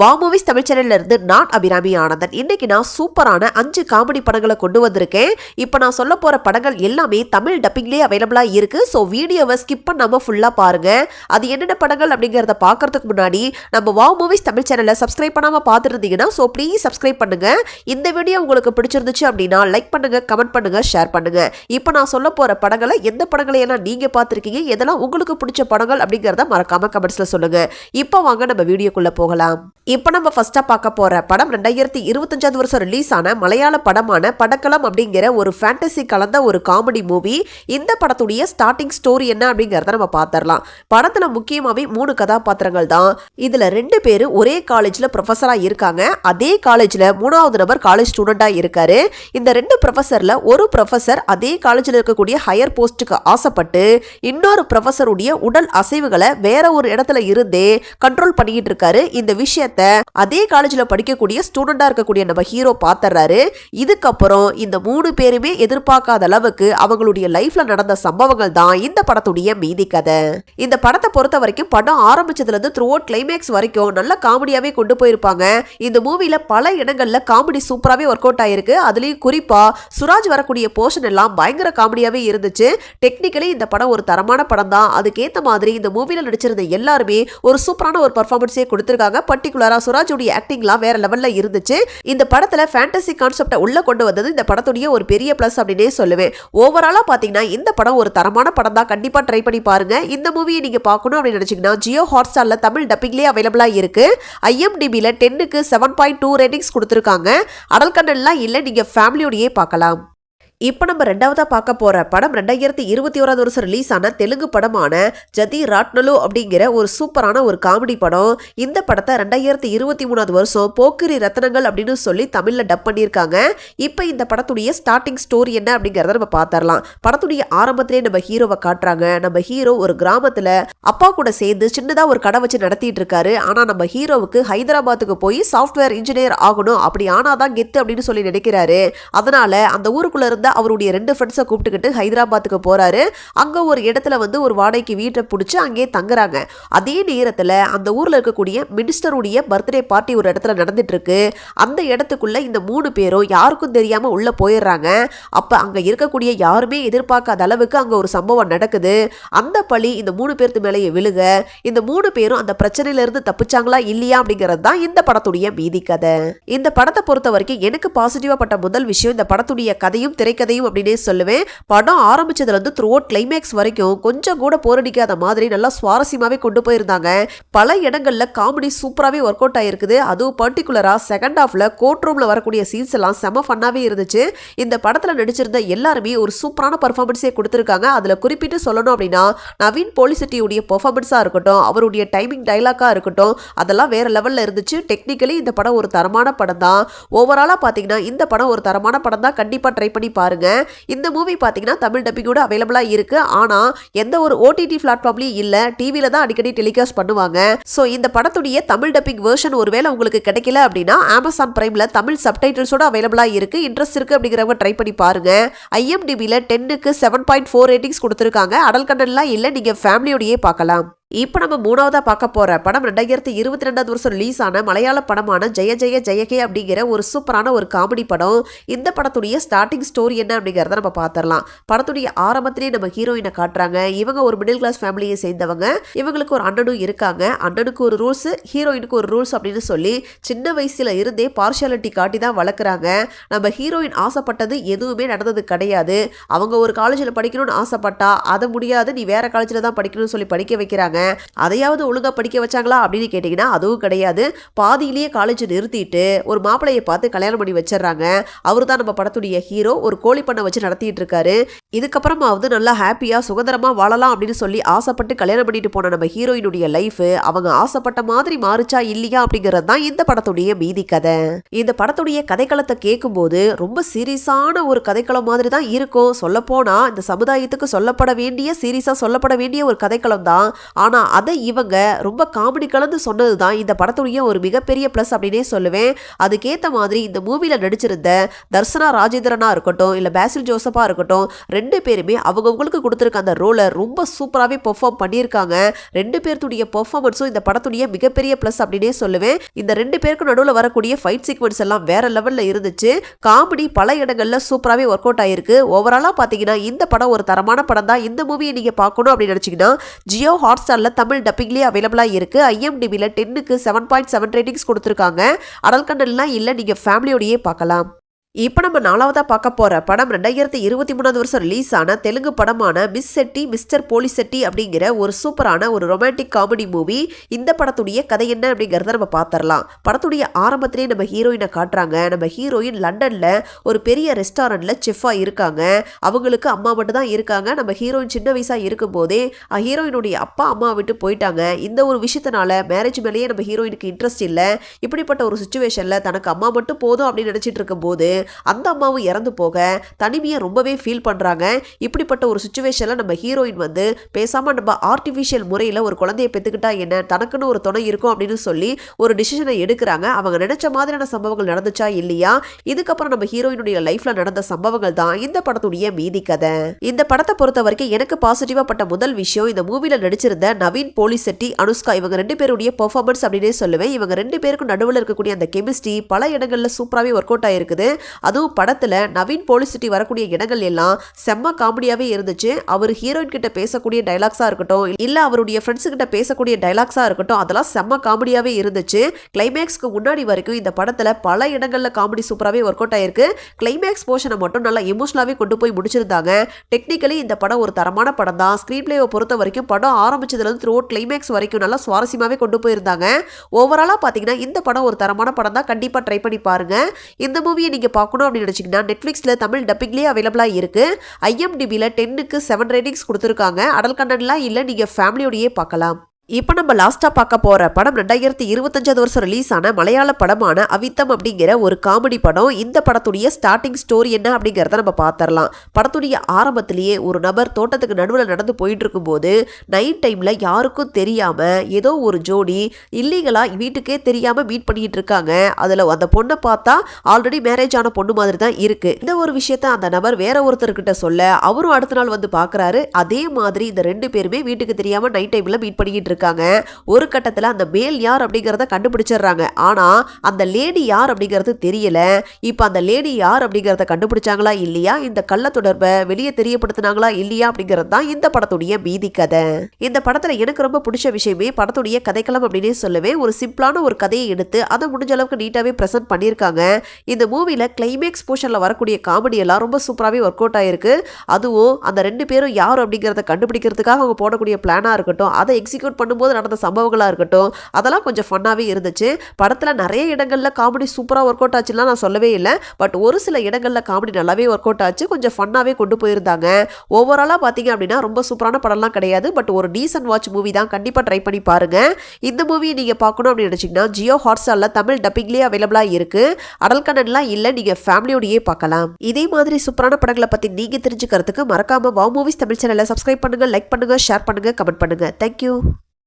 வா மூவிஸ் தமிழ் சேனல்ல இருந்து நான் அபிராமி ஆனந்தன். இன்னைக்கு நான் சூப்பரான அஞ்சு காமெடி படங்களை கொண்டு வந்திருக்கேன். இப்போ நான் சொல்ல போற படங்கள் எல்லாமே தமிழ் டப்பிங்லேயே அவைலபிளா இருக்கு. ஸோ வீடியோவை ஸ்கிப் பண்ணாம ஃபுல்லா பாருங்க. அது என்னென்ன படங்கள் அப்படிங்கிறத பார்க்கறதுக்கு முன்னாடி நம்ம வா மூவிஸ் தமிழ் சேனலை சப்ஸ்கிரைப் பண்ணாம பார்த்துட்டு இருந்தீங்கன்னா ஸோ ப்ளீஸ் சப்ஸ்கிரைப் பண்ணுங்க. இந்த வீடியோ உங்களுக்கு பிடிச்சிருந்துச்சு அப்படின்னா லைக் பண்ணுங்க கமெண்ட் பண்ணுங்க ஷேர் பண்ணுங்க. இப்போ நான் சொல்ல போற படங்களை எந்த படங்களை எல்லாம் நீங்க பார்த்துருக்கீங்க எதெல்லாம் உங்களுக்கு பிடிச்ச படங்கள் அப்படிங்கிறத மறக்காம கமெண்ட்ஸ்ல சொல்லுங்க. இப்போ வாங்க நம்ம வீடியோக்குள்ள போகலாம். இப்போ நம்ம ஃபஸ்ட்டாக பார்க்க போகிற படம் ரெண்டாயிரத்தி இருபத்தஞ்சாவது வருஷம் ரிலீஸ் ஆன மலையாள படமான படக்களம் அப்படிங்கிற ஒரு ஃபேண்டசி கலந்த ஒரு காமெடி மூவி இந்த படத்துடைய ஸ்டார்டிங் ஸ்டோரி என்ன அப்படிங்கிறத நம்ம பார்த்துடலாம். படத்தில் முக்கியமாகவே மூணு கதாபாத்திரங்கள் தான். இதில் ரெண்டு பேர் ஒரே காலேஜில் ப்ரொஃபஸராக இருக்காங்க. அதே காலேஜில் மூணாவது நபர் காலேஜ் ஸ்டூடெண்ட்டாக இருக்கார். இந்த ரெண்டு ப்ரொஃபஸரில் ஒரு ப்ரொஃபஸர் அதே காலேஜில் இருக்கக்கூடிய ஹையர் போஸ்ட்டுக்கு ஆசைப்பட்டு இன்னொரு ப்ரொஃபஸருடைய உடல் அசைவுகளை வேற ஒரு இடத்துல இருந்தே கண்ட்ரோல் பண்ணிக்கிட்டு இருக்காரு. இந்த விஷயத்த அதே காலேஜில் படிக்கக்கூடிய ஸ்டூடெண்டா இருக்கக்கூடிய நம்ம ஹீரோ பார்த்துறாரு இதுக்கப்புறம் இந்த மூணு பேருமே எதிர்பார்க்காத அளவுக்கு அவங்களுடைய லைஃப்ல நடந்த சம்பவங்கள் தான் இந்த படத்துடைய மீதி கதை. இந்த படத்தை பொறுத்த வரைக்கும் படம் ஆரம்பிச்சதுல இருந்து த்ரூ அவுட் கிளைமேக்ஸ் வரைக்கும் நல்ல காமெடியாவே கொண்டு போயிருப்பாங்க. இந்த மூவில பல இடங்கள்ல காமெடி சூப்பராகவே ஒர்க் அவுட் ஆயிருக்கு. அதுலயும் குறிப்பா சுராஜ் வரக்கூடிய போர்ஷன் எல்லாம் பயங்கர காமெடியாவே இருந்துச்சு. டெக்னிக்கலி இந்த படம் ஒரு தரமான படம் தான். அதுக்கேத்த மாதிரி இந்த மூவில நடிச்சிருந்த எல்லாருமே ஒரு சூப்பரான ஒரு பர்ஃபார்மன்ஸே கொடுத்திருக்காங்க. பர்டிகுலர் சுராஜுடைய ஆக்டிங்லாம் வேற லெவல்ல இருந்துச்சு. இந்த படத்துல ஃபேண்டசி கான்செப்டை உள்ள கொண்டு வந்தது இந்த படத்துடைய ஒரு பெரிய ப்ளஸ் அப்படின்னே சொல்லுவேன். ஓவராலாக பார்த்தீங்கன்னா இந்த படம் ஒரு தரமான படம் தான். கண்டிப்பாக ட்ரை பண்ணி பாருங்க. இந்த மூவியை நீங்கள் பார்க்கணும் அப்படின்னு நினச்சிங்கன்னா ஜியோ ஹாட்ஸ்டார்ல தமிழ் டப்பிங்லேயே அவைலபிளாக இருக்கு. ஐஎம்டிபியில் டென்னுக்கு செவன் பாயிண்ட் டூ ரேட்டிங்ஸ் கொடுத்துருக்காங்க. அடல் கண்ணன்லாம் இல்லை நீங்கள் ஃபேமிலியோடையே பார்க்கலாம். இப்போ நம்ம ரெண்டாவதாக பார்க்க போகிற படம் ரெண்டாயிரத்தி இருபத்தி ஓராவது வருஷம் ரிலீஸ் ஆன தெலுங்கு படமான ஜதி ராட்னலு அப்படிங்கிற ஒரு சூப்பரான ஒரு காமெடி படம். இந்த படத்தை ரெண்டாயிரத்தி இருபத்தி மூணாவது வருஷம் போக்கிரி ரத்னங்கள் அப்படின்னு சொல்லி தமிழில் டப் பண்ணியிருக்காங்க. இப்போ இந்த படத்துடைய ஸ்டார்டிங் ஸ்டோரி என்ன அப்படிங்கிறத நம்ம பார்த்துடலாம் படத்துடைய ஆரம்பத்திலே நம்ம ஹீரோவை காட்டுறாங்க. நம்ம ஹீரோ ஒரு கிராமத்தில் அப்பா கூட சேர்ந்து சின்னதாக ஒரு கடை வச்சு நடத்திட்டு இருக்காரு. ஆனால் நம்ம ஹீரோவுக்கு ஹைதராபாத்துக்கு போய் சாஃப்ட்வேர் இன்ஜினியர் ஆகணும். அப்படி ஆனாதான் கெத்து அப்படின்னு சொல்லி நினைக்கிறாரு. அதனால அந்த ஊருக்குள்ள இருந்த அவருடைய ரெண்டு ஃப்ரெண்ட்ஸை கூப்பிட்டுக்கிட்டு ஹைதராபாத்துக்கு போகிறாரு அங்கே ஒரு இடத்துல வந்து ஒரு வாடகைக்கு வீட்டை பிடிச்சி அங்கேயே தங்குறாங்க. அதே நேரத்தில் அந்த ஊரில் இருக்கக்கூடிய மினிஸ்டருடைய பர்த்டே பார்ட்டி ஒரு இடத்துல நடந்துட்டுருக்கு. அந்த இடத்துக்குள்ளே இந்த மூணு பேரும் யாருக்கும் தெரியாமல் உள்ளே போயிடுறாங்க. அப்போ அங்கே இருக்கக்கூடிய யாருமே எதிர்பார்க்காத அளவுக்கு அங்கே ஒரு சம்பவம் நடக்குது. அந்த பழி இந்த மூணு பேர்த்து மேலேயே விழுக இந்த மூணு பேரும் அந்த பிரச்சனையில இருந்து தப்பிச்சாங்களா இல்லையா அப்படிங்கிறது தான் இந்த படத்துடைய மீதி கதை. இந்த படத்தை பொறுத்த வரைக்கும் எனக்கு பாசிட்டிவாக பட்ட முதல் விஷயம் இந்த படத்துடைய கதையும் திரைக்கதையும் அப்படின்னே சொல்லுவேன். படம் ஆரம்பிச்சதுலேருந்து த்ரூ அவுட் கிளைமேக்ஸ் வரைக்கும் கொஞ்சம் கூட போரடிக்காத மாதிரி நல்லா சுவாரஸ்யமாகவே கொண்டு போயிருந்தாங்க. பல இடங்களில் காமெடி சூப்பராகவே ஒர்க் அவுட் ஆகிருக்குது அதுவும் பர்டிகுலராக செகண்ட் ஹாஃப்ல கோர்ட் ரூமில் வரக்கூடிய சீன்ஸ் எல்லாம் செம ஃபன்னாகவே இருந்துச்சு. இந்த படத்தில் நடிச்சிருந்த எல்லாருமே ஒரு சூப்பரான பர்ஃபார்மன்ஸே கொடுத்துருக்காங்க. அதில் குறிப்பிட்டு சொல்லணும் அப்படின்னா நவீன் போலிசிட்டியுடைய பர்ஃபார்மன்ஸாக இருக்கட்டும் அவருடைய டைமிங் டைலாக்காக இருக்கட்டும் அதெல்லாம் வேறு லெவலில் இருந்துச்சு. டெக்னிக்கலி இந்த படம் ஒரு தரமான படம் தான் ஓவராலாக பார்த்தீங்கன்னா இந்த படம் ஒரு தரமான படம் தான் கண்டிப்பாக ட்ரை பண்ணி பாருங்கள் இந்த மூவி பாத்தீங்கன்னா தமிழ் டப்பிங்கோட அவைலபிளா இருக்கு. ஆனா எந்த ஒரு ஓடிடி பிளாட்ஃபார்ம்லயும் இல்ல. டிவியில் தான் அடிக்கடி டெலிகாஸ்ட் பண்ணுவாங்க. ஸோ இந்த படத்துடைய தமிழ் டப்பிங் வெர்ஷன் ஒருவேளை உங்களுக்கு கிடைக்கல அப்படின்னா அமேசான் பிரைமில் தமிழ் சப்டைட்டில்ஸோட அவைலபிளா இருக்கு. இன்ட்ரெஸ்ட் இருக்கு அப்படிங்கிறவங்க ட்ரை பண்ணி பாருங்க. ஐஎம்டிபியில் டென்னுக்கு செவன் பாயிண்ட் ஃபோர் ரேட்டிங்ஸ் கொடுத்துருக்காங்க. அடல் கண்டன்லாம் இல்லை. நீங்கள் ஃபேமிலியோடையே பார்க்கலாம். இப்போ நம்ம மூணாவதாக பார்க்க போகிற படம் ரெண்டாயிரத்தி இருபத்தி ரெண்டாவது வருஷம் ரிலீஸ் ஆன மலையாள படமான ஜெய ஜெய ஜெயகே அப்படிங்கிற ஒரு சூப்பரான ஒரு காமெடி படம். இந்த படத்துடைய ஸ்டார்டிங் ஸ்டோரி என்ன அப்படிங்கிறத நம்ம பார்த்துடலாம். படத்துடைய ஆரம்பத்திலேயே நம்ம ஹீரோயினை காட்டுறாங்க. இவங்க ஒரு மிடில் கிளாஸ் ஃபேமிலியை சேர்ந்தவங்க. இவங்களுக்கு ஒரு அண்ணனும் இருக்காங்க. அண்ணனுக்கு ஒரு ரூல்ஸ் ஹீரோயினுக்கு ஒரு ரூல்ஸ் அப்படின்னு சொல்லி சின்ன வயசில் இருந்தே பார்ஷியாலிட்டி காட்டி தான் வளர்க்குறாங்க. நம்ம ஹீரோயின் ஆசைப்பட்டது எதுவுமே நடந்தது கிடையாது. அவங்க ஒரு காலேஜில் படிக்கணும்னு ஆசைப்பட்டா அதை முடியாது நீ வேற காலேஜில் தான் படிக்கணும்னு சொல்லி படிக்க வைக்கிறாங்க. அதையாவது ஒழுங்கா படிக்க வச்சாங்களா அப்படின்னு கேட்டிங்கன்னா அதுவும் கிடையாது. பாதியிலேயே காலேஜ் நிறுத்திட்டு ஒரு மாப்பிளையை பார்த்து கல்யாணம் பண்ணி வச்சிடுறாங்க. அவர் தான் நம்ம படத்துடைய ஹீரோ ஒரு கோழி பண்ணை வச்சு நடத்திட்டு இருக்காரு. இதுக்கப்புறமா வந்து நல்லா ஹாப்பியா சுதந்திரமா வாழலாம் அப்படின்னு சொல்லி ஆசைப்பட்டு கல்யாணம் பண்ணிட்டு போன நம்ம ஹீரோயினுடைய லைஃப் அவங்க ஆசைப்பட்ட மாதிரி மாறுச்சா இல்லையா அப்படிங்கிறது தான் இந்த படத்துடைய மீதி கதை. இந்த படத்துடைய கதைக்களத்தை கேட்கும்போது ரொம்ப சீரியஸான ஒரு கதைக்களம் மாதிரி தான் இருக்கும். சொல்லப்போனால் இந்த சமுதாயத்துக்கு சொல்லப்பட வேண்டிய சீரியஸாக சொல்லப்பட வேண்டிய ஒரு கதைக்களம் தான். ஆனால் அதை இவங்க ரொம்ப காமெடி கலந்து சொன்னது தான் இந்த படத்துடைய ஒரு மிகப்பெரிய ப்ளஸ் அப்படின்னே சொல்லுவேன். அதுக்கேற்ற மாதிரி இந்த மூவியில் நடிச்சிருந்த தர்சனா ராஜேந்திரனாக இருக்கட்டும் இல்லை பேசில் ஜோசப்பாக இருக்கட்டும் ரெண்டு பேருமே அவங்கவுங்களுக்கு கொடுத்துருக்க அந்த ரோலை ரொம்ப சூப்பராகவே பெர்ஃபார்ம் பண்ணியிருக்காங்க. ரெண்டு பேர்த்துடைய பெர்ஃபார்மன்ஸும் இந்த படத்துடைய மிகப்பெரிய ப்ளஸ் அப்படின்னே சொல்லுவேன். இந்த ரெண்டு பேருக்கும் நடுவில் வரக்கூடிய ஃபைட் சீக்வன்ஸ் எல்லாம் வேற லெவலில் இருந்துச்சு. காமெடி பல இடங்களில் சூப்பராகவே ஒர்க் அவுட் ஆயிருக்கு. ஓவராலாக பார்த்தீங்கன்னா இந்த படம் ஒரு தரமான படம் தான் இந்த மூவியை நீங்கள் பார்க்கணும் அப்படின்னு நினச்சிங்கன்னா ஜியோ ஹாட் ஸ்டாரில் தமிழ் டப்பிங்லேயே அவைலபிளாக இருக்குது ஐஎம்டிபியில் டென்னுக்கு செவன் பாயிண்ட் செவன் ரேட்டிங்ஸ் கொடுத்துருக்காங்க. அடல் கண்டல்லாம் இல்லை நீங்கள் ஃபேமிலியோடையே பார்க்கலாம். இப்போ நம்ம நாலாவதாக பார்க்க போகிற படம் ரெண்டாயிரத்தி இருபத்தி மூணாவது வருஷம் ரிலீஸ் ஆன தெலுங்கு படமான மிஸ் செட்டி மிஸ்டர் போலி செட்டி அப்படிங்கிற ஒரு சூப்பரான ஒரு ரொமான்டிக் காமெடி மூவி இந்த படத்துடைய கதை என்ன அப்படிங்கிறத நம்ம பார்த்துடலாம் படத்துடைய ஆரம்பத்திலே நம்ம ஹீரோயினை காட்டுறாங்க. நம்ம ஹீரோயின் லண்டனில் ஒரு பெரிய ரெஸ்டாரண்ட்டில் செஃப்பாக இருக்காங்க. அவங்களுக்கு அம்மா மட்டும் தான் இருக்காங்க. நம்ம ஹீரோயின் சின்ன வயசாக இருக்கும்போதே ஹீரோயினுடைய அப்பா அம்மா விட்டு போயிட்டாங்க. இந்த ஒரு விஷயத்தினால மேரேஜ் மேலேயே நம்ம ஹீரோயினுக்கு இன்ட்ரெஸ்ட் இல்லை. இப்படிப்பட்ட ஒரு சுச்சுவேஷனில் தனக்கு அம்மா மட்டும் போதும் அப்படின்னு நினச்சிட்டு இருக்கும்போது அந்த அம்மாவும் இறந்து போக தனிமையை ரொம்பவே ஃபீல் பண்ணுறாங்க இப்படிப்பட்ட ஒரு சுச்சுவேஷனில் நம்ம ஹீரோயின் வந்து பேசாமல் நம்ம ஆர்டிஃபிஷியல் முறையில் ஒரு குழந்தைய பெற்றுக்கிட்டா என்ன? தனக்குன்னு ஒரு துணை இருக்கும் அப்படின்னு சொல்லி ஒரு டிசிஷனை எடுக்கிறாங்க. அவங்க நினச்ச மாதிரியான சம்பவங்கள் நடந்துச்சா இல்லையா? இதுக்கப்புறம் நம்ம ஹீரோயினுடைய லைஃப்பில் நடந்த சம்பவங்கள் தான் இந்த படத்துடைய மீதி கதை. இந்த படத்தை பொறுத்த வரைக்கும் எனக்கு பாசிட்டிவாக பட்ட முதல் விஷயம் இந்த மூவியில் நடிச்சிருந்த நவீன் போலி செட்டி அனுஷ்கா இவங்க ரெண்டு பேருடைய பெர்ஃபார்மன்ஸ் அப்படின்னே சொல்லுவேன். இவங்க ரெண்டு பேருக்கும் நடுவில் இருக்கக்கூடிய அந்த கெமிஸ்ட்ரி பல இடங்களில் சூப்பராகவே ஒர்க் அவுட் ஆயிருக்குது. அதுவும் படத்தில் நவீன் போலிசிட்டி வரக்கூடிய இடங்கள் எல்லாம் செம்ம காமெடியாகவே இருந்துச்சு. அவர் ஹீரோயின் கிட்ட பேசக்கூடிய டைலாக்ஸாக இருக்கட்டும் இல்லை அவருடைய ஃப்ரெண்ட்ஸு கிட்ட பேசக்கூடிய டைலாக்ஸாக இருக்கட்டும் அதெல்லாம் செம்ம காமெடியாகவே இருந்துச்சு. கிளைமேக்ஸ்க்கு முன்னாடி வரைக்கும் இந்த படத்தில் பல இடங்களில் காமெடி சூப்பராகவே ஒர்க் அவுட் ஆயிருக்கு. கிளைமேக்ஸ் போர்ஷனை மட்டும் நல்லா எமோஷனலாகவே கொண்டு போய் முடிச்சிருந்தாங்க. டெக்னிக்கலி இந்த படம் ஒரு தரமான படம் தான். ஸ்க்ரீன் பிளேவை பொறுத்த வரைக்கும் படம் ஆரம்பிச்சதுலேருந்து த்ரூ கிளைமேக்ஸ் வரைக்கும் நல்லா சுவாரஸ்யமாகவே கொண்டு போயிருந்தாங்க. ஓவராலாக பார்த்தீங்கன்னா இந்த படம் ஒரு தரமான படம் தான். கண்டிப்பாக ட்ரை பண்ணி பாருங்க. இந்த மூவியை நீங்கள் பார்க்கணும் அப்படின்னு நினச்சிங்கன்னா நெட்ஃப்ளிக்ஸில் தமிழ் டப்பிங்லேயே அவைலபிளாக இருக்குது ஐஎம்டிபியில் டென்னுக்கு செவன் ரேட்டிங்ஸ் கொடுத்துருக்காங்க. அடல் கண்டன்லாம் இல்லை நீங்கள் ஃபேமிலியோடையே பார்க்கலாம். இப்போ நம்ம லாஸ்ட்டாக பார்க்க போகிற படம் ரெண்டாயிரத்தி இருபத்தஞ்சாவது வருஷம் ரிலீஸ் ஆன மலையாள படமான அவித்தம் அப்படிங்கிற ஒரு காமெடி படம். இந்த படத்துடைய ஸ்டார்டிங் ஸ்டோரி என்ன அப்படிங்கிறத நம்ம பார்த்துடலாம். படத்துடைய ஆரம்பத்திலேயே ஒரு நபர் தோட்டத்துக்கு நடுவில் நடந்து போயிட்டு இருக்கும்போது நைட் டைமில் யாருக்கும் தெரியாமல் ஏதோ ஒரு ஜோடி இல்லீகலாக வீட்டுக்கே தெரியாமல் மீட் பண்ணிகிட்டு இருக்காங்க. அதில் அந்த பொண்ணை பார்த்தா ஆல்ரெடி மேரேஜ் ஆன பொண்ணு மாதிரி தான் இருக்குது இந்த ஒரு விஷயத்த அந்த நபர் வேற ஒருத்தர்கிட்ட சொல்ல அவரும் அடுத்த நாள் வந்து பார்க்குறாரு. அதே மாதிரி இந்த ரெண்டு பேருமே வீட்டுக்கு தெரியாமல் நைட் டைமில் மீட் பண்ணிக்கிட்டு இருக்காங்க. ஒரு கட்டத்தில் அந்த மேல் யார் அப்படிங்கிறத கண்டுபிடிச்சிடுறாங்க. ஆனால் அந்த லேடி யார் அப்படிங்கிறது தெரியல. இப்போ அந்த லேடி யார் அப்படிங்கிறத கண்டுபிடிச்சாங்களா இல்லையா? இந்த கள்ள தொடர்பை வெளியே தெரியப்படுத்தினாங்களா இல்லையா? அப்படிங்கிறது தான் இந்த படத்துடைய மீதி கதை. இந்த படத்தில் எனக்கு ரொம்ப பிடிச்ச விஷயமே படத்துடைய கதைக்களம் அப்படின்னே சொல்லுவேன் ஒரு சிம்பிளான ஒரு கதையை எடுத்து அதை முடிஞ்ச அளவுக்கு நீட்டாகவே ப்ரெசென்ட் பண்ணியிருக்காங்க. இந்த மூவியில் கிளைமேக்ஸ் போர்ஷனில் வரக்கூடிய காமெடி எல்லாம் ரொம்ப சூப்பராகவே ஒர்க் அவுட் ஆயிருக்கு. அதுவும் அந்த ரெண்டு பேரும் யார் அப்படிங்கிறத கண்டுபிடிக்கிறதுக்காக அவங்க போடக்கூடிய பிளானாக இருக்கட்டும் அதை எக்ஸிக்யூட் பண்ணும்போது நடந்த சம்பவங்களாக இருக்கட்டும் அதெல்லாம் கொஞ்சம் ஃபன்னாகவே இருந்துச்சு. படத்தில் நிறைய இடங்களில் காமெடி சூப்பராக ஒர்க் அவுட் ஆச்சுலாம் நான் சொல்லவே இல்லை. பட் ஒரு சில இடங்களில் காமெடி நல்லாவே ஒர்க் அவுட் ஆச்சு. கொஞ்சம் ஃபன்னாகவே கொண்டு போயிருந்தாங்க. ஓவராலாக பார்த்தீங்க அப்படின்னா ரொம்ப சூப்பரான படம்லாம் கிடையாது. பட் ஒரு டீசன்ட் வாட்ச் மூவி தான் கண்டிப்பாக ட்ரை பண்ணி பாருங்கள் இந்த மூவியை நீங்கள் பார்க்கணும் அப்படின்னு நினச்சிங்கன்னா ஜியோ ஹாட்ஸ்டாரில் தமிழ் டப்பிங்லேயே அவைலபிளாக இருக்குது அடல் கண்ணன்லாம் இல்லை நீங்கள் ஃபேமிலியோடையே பார்க்கலாம் இதே மாதிரி சூப்பரான படங்களை பற்றி நீங்கள் தெரிஞ்சுக்கிறதுக்கு மறக்காமல் வா மூவிஸ் தமிழ் சேனலை சப்ஸ்கிரைப் பண்ணுங்கள் லைக் பண்ணுங்கள் ஷேர் பண்ணுங்கள் கமெண்ட் பண்ணுங்கள் தேங்க்யூ